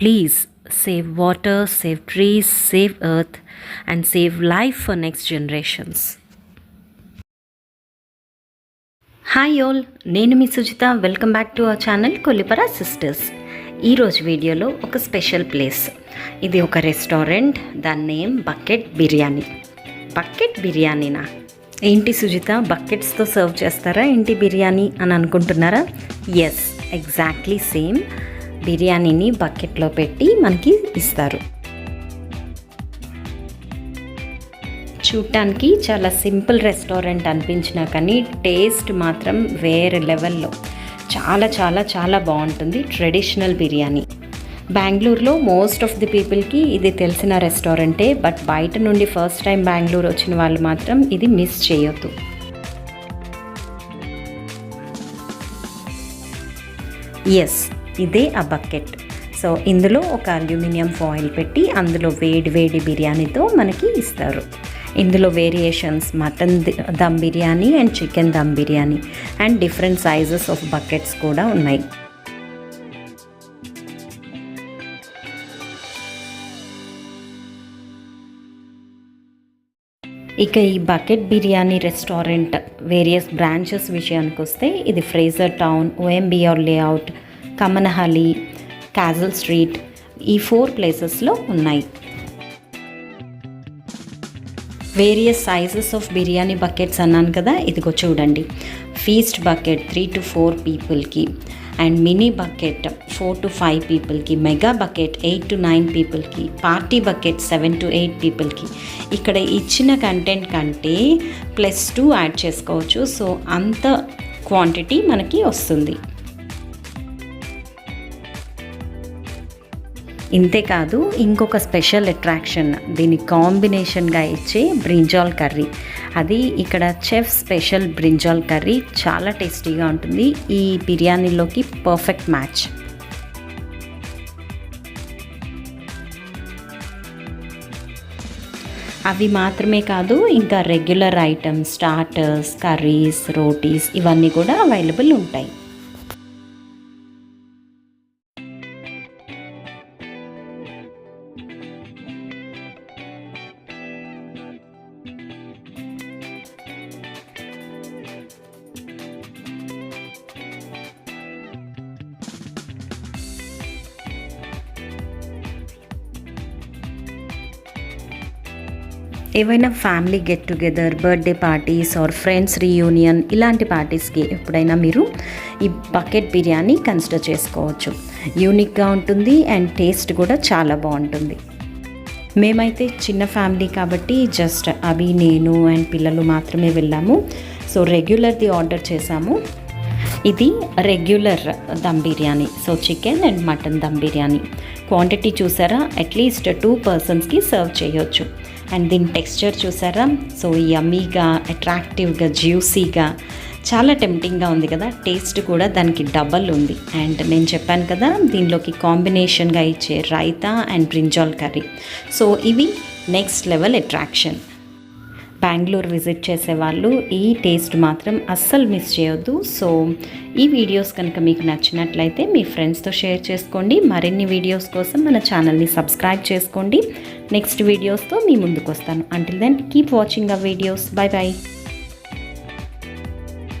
Please save water save trees save earth and save life for next generations hi all నేను మీ Sujitha. Welcome back to our channel Kolipara sisters ఈరోజు వీడియోలో ఒక special place ఇది ఒక restaurant దాని name bucket biryani bucket బిర్యానీనా ఏంటి Sujitha బకెట్స్తో serve చేస్తారా ఏంటి బిర్యానీ అని అనుకుంటున్నారా? ఎస్ ఎగ్జాక్ట్లీ సేమ్ బిర్యానీని బకెట్లో పెట్టి మనకి ఇస్తారు. చూడటానికి చాలా సింపుల్ రెస్టారెంట్ అనిపించినా కానీ టేస్ట్ మాత్రం వేరే లెవెల్లో. చాలా చాలా చాలా బాగుంటుంది ట్రెడిషనల్ బిర్యానీ. బెంగళూరులో మోస్ట్ ఆఫ్ ది పీపుల్కి ఇది తెలిసిన రెస్టారెంటే బట్ బయట నుండి ఫస్ట్ టైం బెంగళూరు వచ్చిన వాళ్ళు మాత్రం ఇది మిస్ చేయొద్దు. ఎస్ ఇదే ఆ బకెట్. సో ఇందులో ఒక అల్యూమినియం ఫాయిల్ పెట్టి అందులో వేడి వేడి బిర్యానీతో మనకి ఇస్తారు. ఇందులో variations mutton dum biryani and chicken dum biryani and different sizes of buckets కూడా ఉన్నాయి. ఇక ఈ bucket biryani restaurant various branches విషయానికి వస్తే ఇది ఫ్రేజర్ టౌన్ ఓఎంబిఆర్ లేఅవుట్ కమనహలి క్యాజల్ స్ట్రీట్ ఈ ఫోర్ ప్లేసెస్లో ఉన్నాయి. Various sizes of biryani buckets అన్నాను కదా ఇదిగో చూడండి. Feast bucket three to four పీపుల్కి and mini bucket four to five పీపుల్కి mega bucket eight to nine పీపుల్కి party bucket seven to eight పీపుల్కి ఇక్కడ ఇచ్చిన కంటెంట్ కంటే ప్లస్ టూ యాడ్ చేసుకోవచ్చు సో అంత క్వాంటిటీ మనకి వస్తుంది. ఇంతేకాదు ఇంకొక స్పెషల్ అట్రాక్షన్ దీని కాంబినేషన్గా ఇచ్చే బ్రింజాల్ కర్రీ. అది ఇక్కడ చెఫ్ స్పెషల్ బ్రింజాల్ కర్రీ చాలా టేస్టీగా ఉంటుంది. ఈ బిర్యానీలోకి పర్ఫెక్ట్ మ్యాచ్. అవి మాత్రమే కాదు ఇంకా regular items starters curries rotis ఇవన్నీ కూడా అవైలబుల్ ఉంటాయి. ఏవైనా family get together birthday parties or friends reunion ఇలాంటి పార్టీస్కి ఎప్పుడైనా మీరు ఈ బకెట్ బిర్యానీ కన్సిడర్ చేసుకోవచ్చు. యూనిక్గా ఉంటుంది అండ్ టేస్ట్ కూడా చాలా బాగుంటుంది. మేమైతే చిన్న ఫ్యామిలీ కాబట్టి జస్ట్ అవి నేను అండ్ పిల్లలు మాత్రమే వెళ్ళాము. సో రెగ్యులర్ది ఆర్డర్ చేశాము ఇది regular dum biryani. So chicken and mutton dum biryani. Quantity చూసారా? అట్లీస్ట్ టూ పర్సన్స్కి సర్వ్ చేయొచ్చు. అండ్ దీని టెక్స్చర్ చూసారా? సో యమ్మీగా అట్రాక్టివ్గా జ్యూసీగా చాలా టెంప్టింగ్గా ఉంది కదా? టేస్ట్ కూడా దానికి డబల్ ఉంది. అండ్ నేను చెప్పాను కదా దీనిలోకి కాంబినేషన్గా ఇచ్చే raita and brinjal curry so ఇవి next level attraction Bengaluru visit చేసే వాళ్ళు ఈ టేస్ట్ మాత్రం అస్సలు మిస్ చేయొద్దు. సో ఈ వీడియోస్ కనుక మీకు నచ్చినట్లయితే మీ ఫ్రెండ్స్తో షేర్ చేసుకోండి. మరిన్ని వీడియోస్ కోసం మన ఛానల్ని సబ్స్క్రైబ్ చేసుకోండి. నెక్స్ట్ వీడియోస్తో మీ ముందుకు వస్తాను అంటిల్ దెన్ కీప్ వాచింగ్ ఆ వీడియోస్ బాయ్ బాయ్